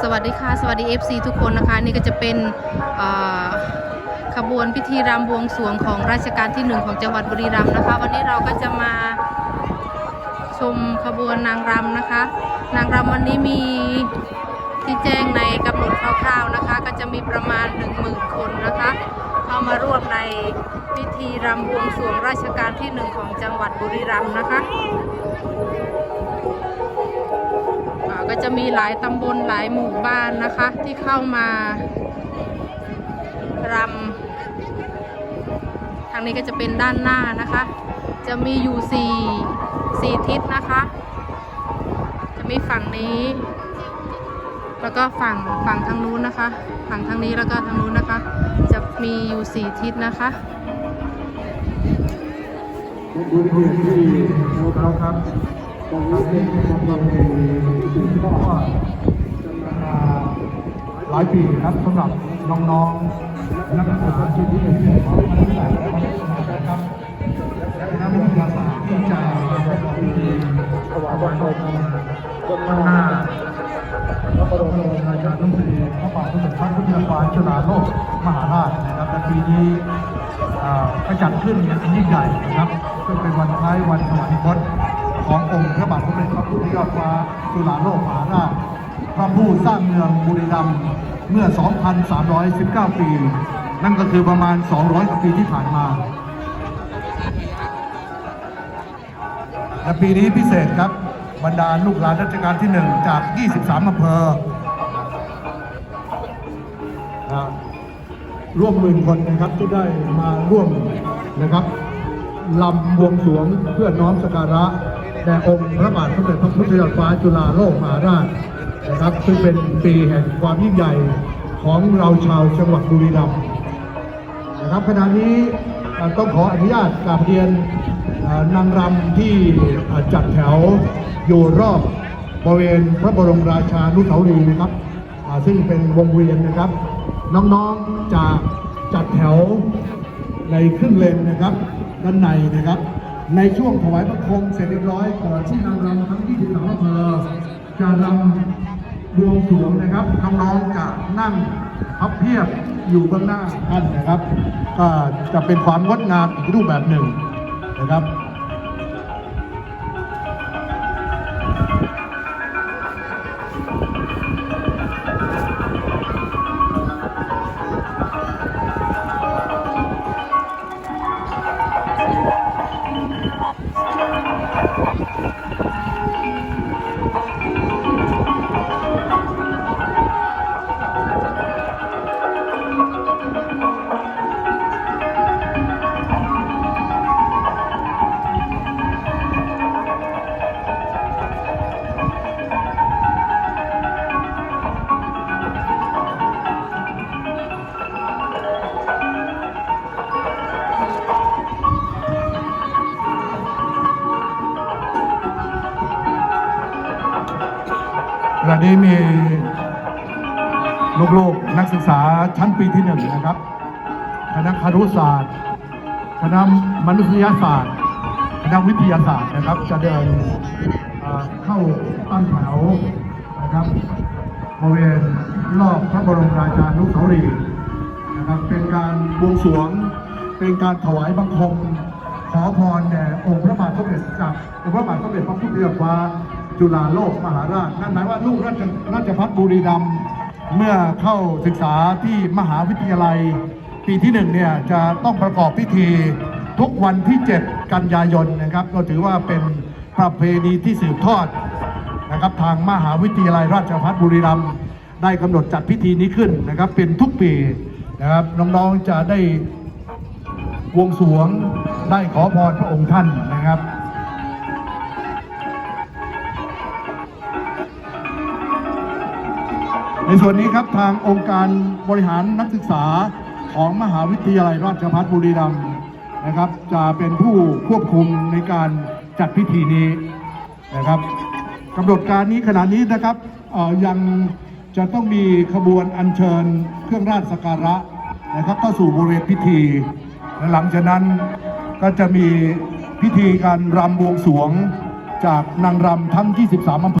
สวัสดีค่ะ สวัสดี FC ทุกคนนะคะ นี่ก็จะเป็นขบวนพิธีรำบวงสรวงของราชการที่หนึ่งของจังหวัดบุรีรัมย์นะคะ วันนี้เราก็จะมาชมขบวนนางรำนะคะ นางรำวันนี้มีที่แจ้งในกำหนดคร่าวๆนะคะ ก็จะมีประมาณ 1 0,000 คนนะคะเข้ามาร่วมในพิธีรำบวงสรวงราชการที่หนึ่งของจังหวัดบุรีรัมย์นะคะ จะมีหลายตำบลหลายหมู่บ้านนะคะ ที่เข้ามารำทางนี้ก็จะเป็นด้านหน้านะคะ จะมีอยู่สี่สี่ทิศนะคะ จะมีฝั่งนี้ แล้วก็ฝั่งฝั่งทางนู้นนะคะ ฝั่งทางนี้แล้วก็ทางนู้นนะคะ จะมีอยู่สี่ทิศนะคะดูที่ที่เราครับ ตรงนี้ผมเรามีก็หลายปีครับสำหรับน้องๆนักศึกษาที่ที่เรียนของนักศึกษาและนักศึกษาครับคณะวิทยาศาสตร์ที่จะมีถวายบังคมข้าหน้าพระบรมราชานุสติพระบาทสมเด็จพระพุทธบาทจุฬาโลกมหาราชนะครับและปีนี้อ่าก็จัดขึ้นอย่างยิ่งใหญ่นะครับซึ่งเป็นวันคล้ายวันสวรรคต ยอดฟ้าจุฬาโลกมหาราชพระผู้สร้างเมืองบุรีรัมย์เมื่อ 2,319 ปี นั่นก็คือประมาณ 200กว่าปีที่ผ่านมา และปีนี้พิเศษครับบรรดาลูกหลานรัชกาลที่ 1 จาก 23อำเภอร่วมหมื่นคนนะครับที่ได้มาร่วมนะครับลำบวงสวงเพื่อน้อมสักการะ แด่องค์พระบาทสมเด็จพระพุทธยอดฟ้าจุฬาโลกมหาราชนะครับ ซึ่งเป็นปีแห่งความยิ่งใหญ่ของเราชาวจังหวัดบุรีรัมย์นะครับขณะนี้ต้องขออนุญาตกราบเรียนนางรำที่จัดแถวอยู่รอบบริเวณพระบรมราชานุสาวรีย์นะครับ ซึ่งเป็นวงเวียนนะครับ น้องๆจะจัดแถวในครึ่งเลนนะครับ ด้านในนะครับ ในช่วงถวายพระคมเสร็จเรียบร้อยก่อนที่นางรำทั้ง23อำเภอจะรำบวงสรวงนะครับน้องๆจะนั่งพับเพียบอยู่เบื้องหน้าท่านนะครับ ก็จะเป็นความงดงามอีกรูปแบบหนึ่งนะครับ ขณะนี้มีลูกๆนักศึกษาชั้นปีที่หนึ่งนะครับ คณะครุศาสตร์ คณะมนุษยศาสตร์ คณะวิทยาศาสตร์นะครับ จะเดินเข้าตั้งแถวนะครับบริเวณรอบพระบรมราชานุสาวรีย์นะครับ เป็นการบวงสรวง เป็นการถวายบังคม ขอพรแด่องค์พระบาทสมเด็จจากองค์พระบาทสมเด็จพระพุทธยอดฟ้า จุฬาโลกมหาราช นั่นหมายว่าลูกราชราชพัฒบุรีรัมย์เมื่อเข้าศึกษาที่มหาวิทยาลัย ปีที่หนึ่งเนี่ยจะต้องประกอบพิธีทุกวันที่ 7 กันยายนนะครับ ก็ถือว่าเป็นประเพณีที่สืบทอดนะครับทางมหาวิทยาลัยราชภัฏบุรีรัมย์ได้กำหนดจัดพิธีนี้ขึ้นนะครับ เป็นทุกปีนะครับน้องๆจะได้วงสวงได้ขอพรพระองค์ท่านนะครับ ในส่วนนี้ครับทางองค์การบริหารนักศึกษาของมหาวิทยาลัยราชภัฏบุรีรัมย์นะครับ จะเป็นผู้ควบคุมในการจัดพิธีนี้นะครับกำหนดการนี้ขณะนี้นะครับยังจะต้องมีขบวนอัญเชิญเครื่องราชสักการะนะครับเข้าสู่บริเวณพิธีและหลังจากนั้นก็จะมีพิธีการรำบวงสวงจากนางรำทั้ง 23อำเภอ